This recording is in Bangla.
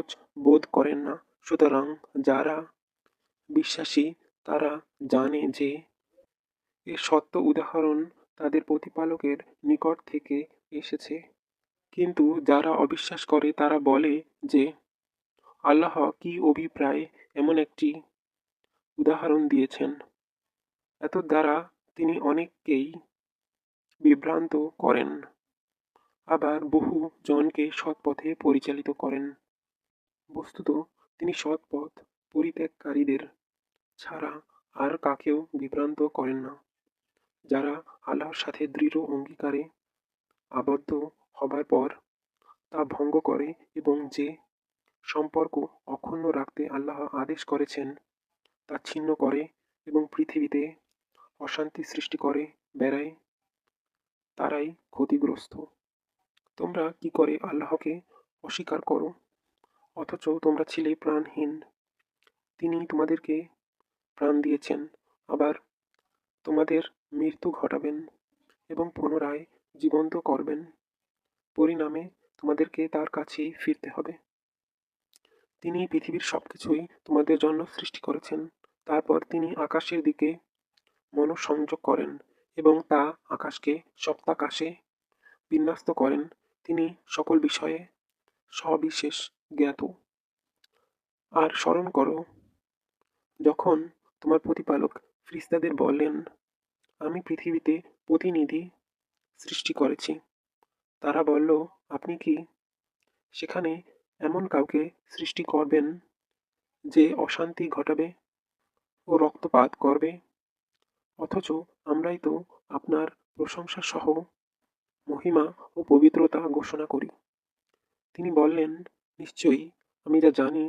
সংকোচ বোধ করেন না। সুতরাং যারা বিশ্বাসী, তারা জানে যে এর সত্য উদাহরণ তাদের প্রতিপালকের নিকট থেকে এসেছে। কিন্তু যারা অবিশ্বাস করে, তারা বলে যে আল্লাহ কি অভিপ্রায় এমন একটি উদাহরণ দিয়েছেন। এত দ্বারা তিনি অনেককেই বিভ্রান্ত করেন, আবার বহু জনকে সৎ পথে পরিচালিত করেন। বস্তুত তিনি সৎ পথ পরিত্যাগকারীদের ছাড়া আর কাকেও বিভ্রান্ত করেন না। যারা আল্লাহর সাথে দৃঢ় অঙ্গীকারে আবদ্ধ হবার পর তা ভঙ্গ করে এবং যে সম্পর্ক অক্ষুণ্ণ রাখতে আল্লাহ আদেশ করেছেন, তা ছিন্ন করে এবং পৃথিবীতে অশান্তি সৃষ্টি করে বেড়ায়, তারাই ক্ষতিগ্রস্ত। তোমরা কি করে আল্লাহকে অস্বীকার করো? অথচ তোমরা ছিলে প্রাণহীন। তিনি তোমাদেরকে প্রাণ দিয়েছেন, আবার তোমাদের মৃত্যু ঘটাবেন এবং পুনরায় জীবন্ত করবেন। পরিণামে তোমাদেরকে তার কাছেই ফিরতে হবে। তিনি পৃথিবীর সবকিছুই তোমাদের জন্য সৃষ্টি করেছেন। তারপর তিনি আকাশের দিকে মনোসংযোগ করেন এবং তা আকাশকে সপ্তাকাশে বিন্যস্ত করেন। তিনি সকল বিষয়ে সবিশেষ জ্ঞাত। আর স্মরণ করো, যখন তোমার প্রতিপালক ফ্রিস্তাদের বললেন আমি পৃথিবীতে প্রতিনিধি সৃষ্টি করেছি। তারা বলল, আপনি কি সেখানে এমন কাউকে সৃষ্টি করবেন যে অশান্তি ঘটাবে ও রক্তপাত করবে? অথচ আমরাই তো আপনার প্রশংসা সহ মহিমা ও পবিত্রতা ঘোষণা করি। তিনি বললেন নিশ্চয়ই আমি এটা জানি।